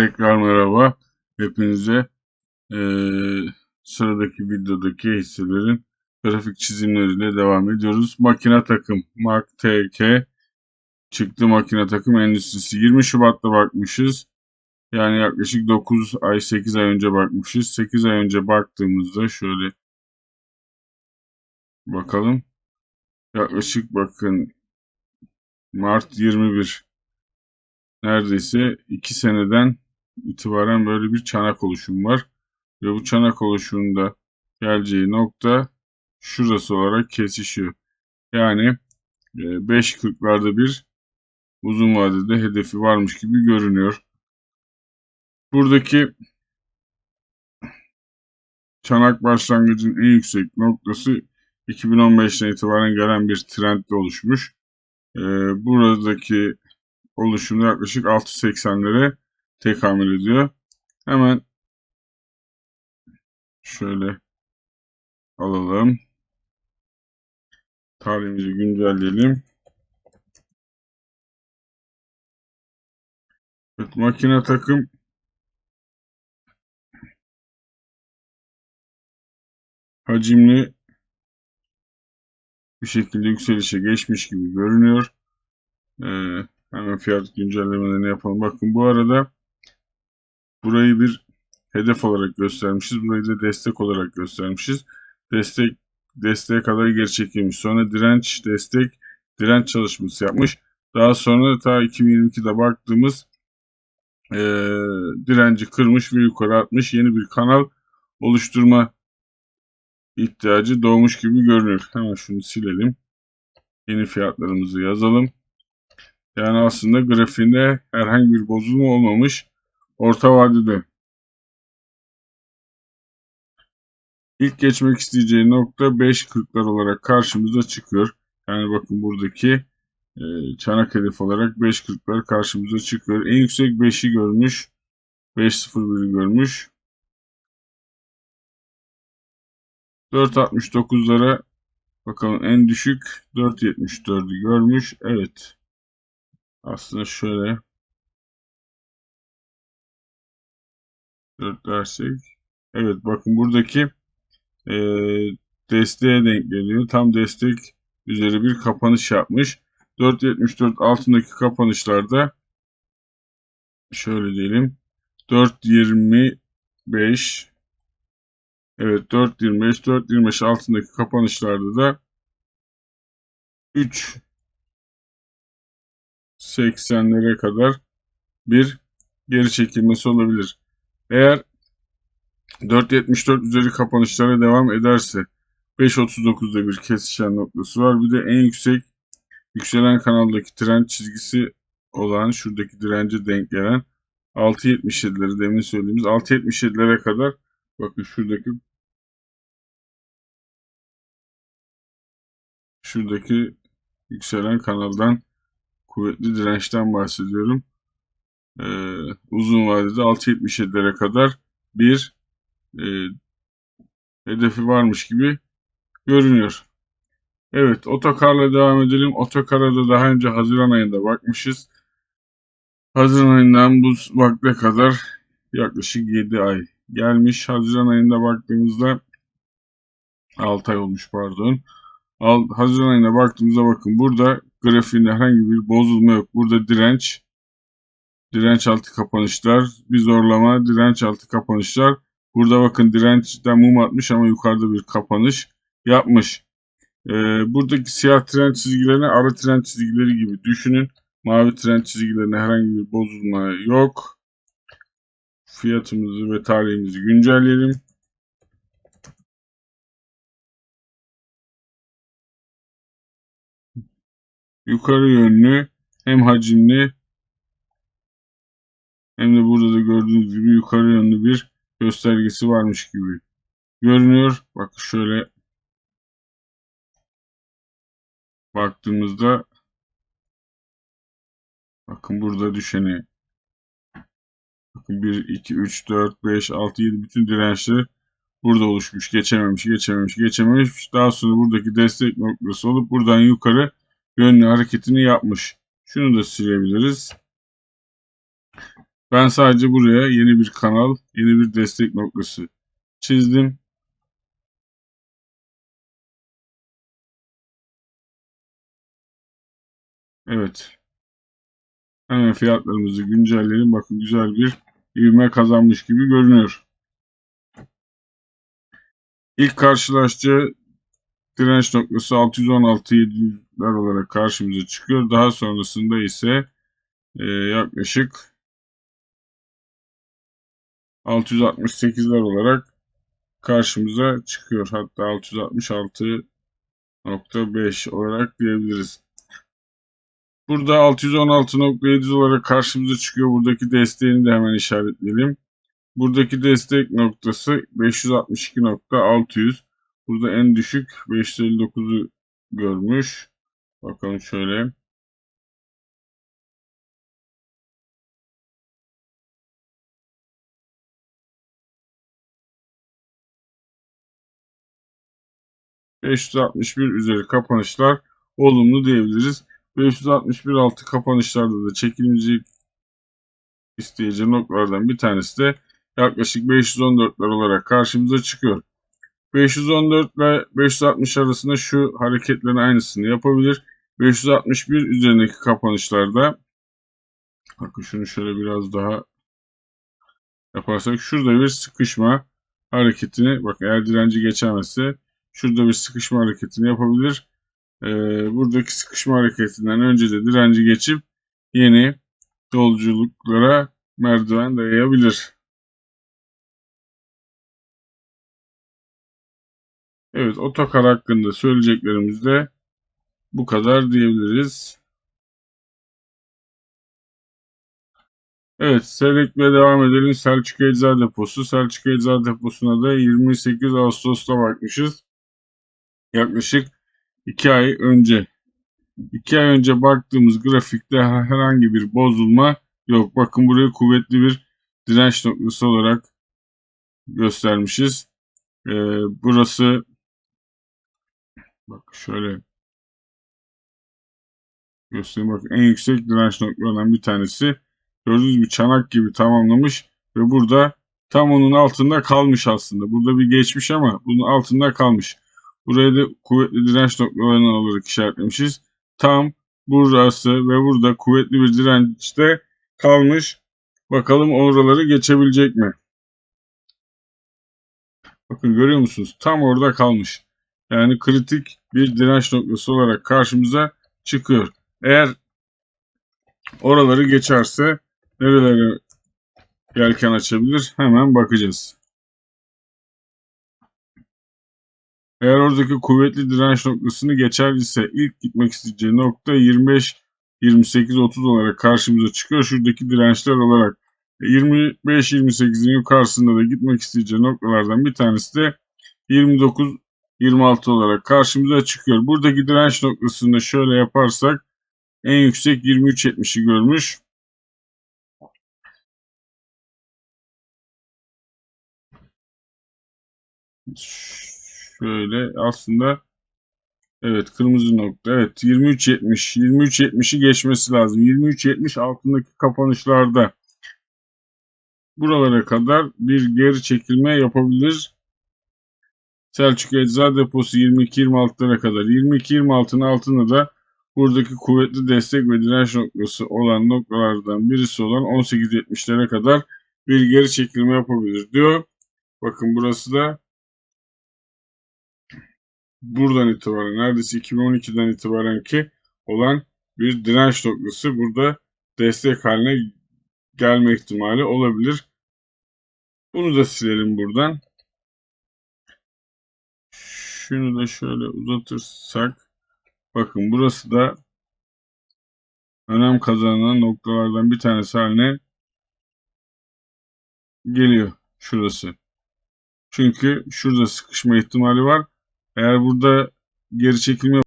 Tekrar merhaba. Hepinize eee, sıradaki videodaki hisselerin grafik çizimleriyle devam ediyoruz. Makine takım Mark TK çıktı makine takım endüstrisi. 20 Şubat'ta bakmışız. Yani yaklaşık 9 ay 8 ay önce bakmışız. 8 ay önce baktığımızda şöyle bakalım. Yaklaşık bakın Mart 21 neredeyse 2 seneden itibaren böyle bir çanak oluşum var. Ve bu çanak oluşumunda geleceği nokta şurası olarak kesişiyor. Yani 5.40'larda bir uzun vadede hedefi varmış gibi görünüyor. Buradaki çanak başlangıcın en yüksek noktası 2015'ten itibaren gelen bir trendle oluşmuş. Ee, buradaki oluşumda yaklaşık 6.80'lere tekamül ediyor. Hemen şöyle alalım. Tarihimizi güncelleyelim. Evet, makine takım hacimli bir şekilde yükselişe geçmiş gibi görünüyor. Ee, hemen fiyat güncellemelerini yapalım. Bakın bu arada burayı bir hedef olarak göstermişiz. Burayı da destek olarak göstermişiz. Destek desteğe kadar geri çekilmiş. Sonra direnç, destek, direnç çalışması yapmış. Daha sonra ta 2022'de baktığımız e, direnci kırmış ve yukarı atmış. Yeni bir kanal oluşturma ihtiyacı doğmuş gibi görünür. Hemen şunu silelim. Yeni fiyatlarımızı yazalım. Yani aslında grafiğinde herhangi bir bozulma olmamış. Orta vadede ilk geçmek isteyeceği nokta 5.40'lar olarak karşımıza çıkıyor. Yani bakın buradaki e, çanak hedef olarak 5.40'lar karşımıza çıkıyor. En yüksek 5'i görmüş. 5.01'i görmüş. 4.69'lara bakalım en düşük 4.74'ü görmüş. Evet. Aslında şöyle 4 dersek. Evet bakın buradaki e, desteğe denk geliyor. Tam destek üzeri bir kapanış yapmış. 4.74 altındaki kapanışlarda şöyle diyelim 4.25 Evet 4.25 4.25 altındaki kapanışlarda da 3 80'lere kadar bir geri çekilmesi olabilir. Eğer 4.74 üzeri kapanışlara devam ederse 5.39'da bir kesişen noktası var. Bir de en yüksek yükselen kanaldaki trend çizgisi olan şuradaki dirence denk gelen 6.77'leri demin söylediğimiz 6.77'lere kadar bakın şuradaki şuradaki yükselen kanaldan kuvvetli dirençten bahsediyorum. Ee, uzun vadede 6.77'lere kadar bir e, hedefi varmış gibi görünüyor. Evet otokarla devam edelim. Otokar'a da daha önce Haziran ayında bakmışız. Haziran ayından bu vakte kadar yaklaşık 7 ay gelmiş. Haziran ayında baktığımızda 6 ay olmuş pardon. Haziran ayına baktığımızda bakın burada grafiğinde herhangi bir bozulma yok. Burada direnç, direnç altı kapanışlar, bir zorlama, direnç altı kapanışlar. Burada bakın dirençten mum atmış ama yukarıda bir kapanış yapmış. Ee, buradaki siyah trend çizgilerini ara trend çizgileri gibi düşünün. Mavi trend çizgilerine herhangi bir bozulma yok. Fiyatımızı ve tarihimizi güncelleyelim. yukarı yönlü hem hacimli hem de burada da gördüğünüz gibi yukarı yönlü bir göstergesi varmış gibi görünüyor. Bak şöyle baktığımızda bakın burada düşeni bakın 1, 2, 3, 4, 5, 6, 7 bütün dirençler burada oluşmuş. Geçememiş, geçememiş, geçememiş. Daha sonra buradaki destek noktası olup buradan yukarı yönlü hareketini yapmış. Şunu da silebiliriz. Ben sadece buraya yeni bir kanal, yeni bir destek noktası çizdim. Evet. Hemen fiyatlarımızı güncelleyelim. Bakın güzel bir ivme kazanmış gibi görünüyor. İlk karşılaştığı direnç noktası 616-700'ler olarak karşımıza çıkıyor. Daha sonrasında ise e, yaklaşık 668'ler olarak karşımıza çıkıyor. Hatta 666.5 olarak diyebiliriz. Burada 616.700 olarak karşımıza çıkıyor. Buradaki desteğini de hemen işaretleyelim. Buradaki destek noktası 562.600. Burada en düşük 559'u görmüş. Bakalım şöyle. ...561 üzeri kapanışlar olumlu diyebiliriz. 561 altı kapanışlarda da çekilmeyecek isteyeceği noktalardan bir tanesi de yaklaşık 514'ler olarak karşımıza çıkıyor. 514 ile 560 arasında şu hareketlerin aynısını yapabilir. 561 üzerindeki kapanışlarda bakın şunu şöyle biraz daha yaparsak şurada bir sıkışma hareketini bak eğer direnci geçemezse şurada bir sıkışma hareketini yapabilir. Ee, buradaki sıkışma hareketinden önce de direnci geçip yeni yolculuklara merdiven dayayabilir. Evet otokar hakkında söyleyeceklerimiz de bu kadar diyebiliriz. Evet Selek'le devam edelim. Selçuk Ecza Deposu. Selçuk Ecza Deposu'na da 28 Ağustos'ta bakmışız. Yaklaşık 2 ay önce. 2 ay önce baktığımız grafikte herhangi bir bozulma yok. Bakın buraya kuvvetli bir direnç noktası olarak göstermişiz. Ee, burası bak şöyle göstereyim. Bak en yüksek direnç noktalarından bir tanesi. Gördüğünüz gibi çanak gibi tamamlamış ve burada tam onun altında kalmış aslında. Burada bir geçmiş ama bunun altında kalmış. Buraya da kuvvetli direnç noktalarından olarak işaretlemişiz. Tam burası ve burada kuvvetli bir dirençte kalmış. Bakalım oraları geçebilecek mi? Bakın görüyor musunuz? Tam orada kalmış. Yani kritik bir direnç noktası olarak karşımıza çıkıyor. Eğer oraları geçerse nerelere yelken açabilir? Hemen bakacağız. Eğer oradaki kuvvetli direnç noktasını geçer ise ilk gitmek isteyeceği nokta 25 28 30 olarak karşımıza çıkıyor. Şuradaki dirençler olarak 25 28'in yukarısında da gitmek isteyeceği noktalardan bir tanesi de 29 26 olarak karşımıza çıkıyor. Buradaki direnç noktasında şöyle yaparsak en yüksek 23.70'i görmüş. Şöyle aslında evet kırmızı nokta evet 23.70 23.70'i geçmesi lazım. 23.70 altındaki kapanışlarda buralara kadar bir geri çekilme yapabilir. Selçuk Ecza Deposu 22-26'lara kadar. 22-26'nın altında da buradaki kuvvetli destek ve direnç noktası olan noktalardan birisi olan 18-70'lere kadar bir geri çekilme yapabilir diyor. Bakın burası da buradan itibaren neredeyse 2012'den itibaren ki olan bir direnç noktası burada destek haline gelme ihtimali olabilir. Bunu da silelim buradan. Şunu da şöyle uzatırsak bakın burası da önem kazanan noktalardan bir tanesi haline geliyor şurası. Çünkü şurada sıkışma ihtimali var. Eğer burada geri çekilme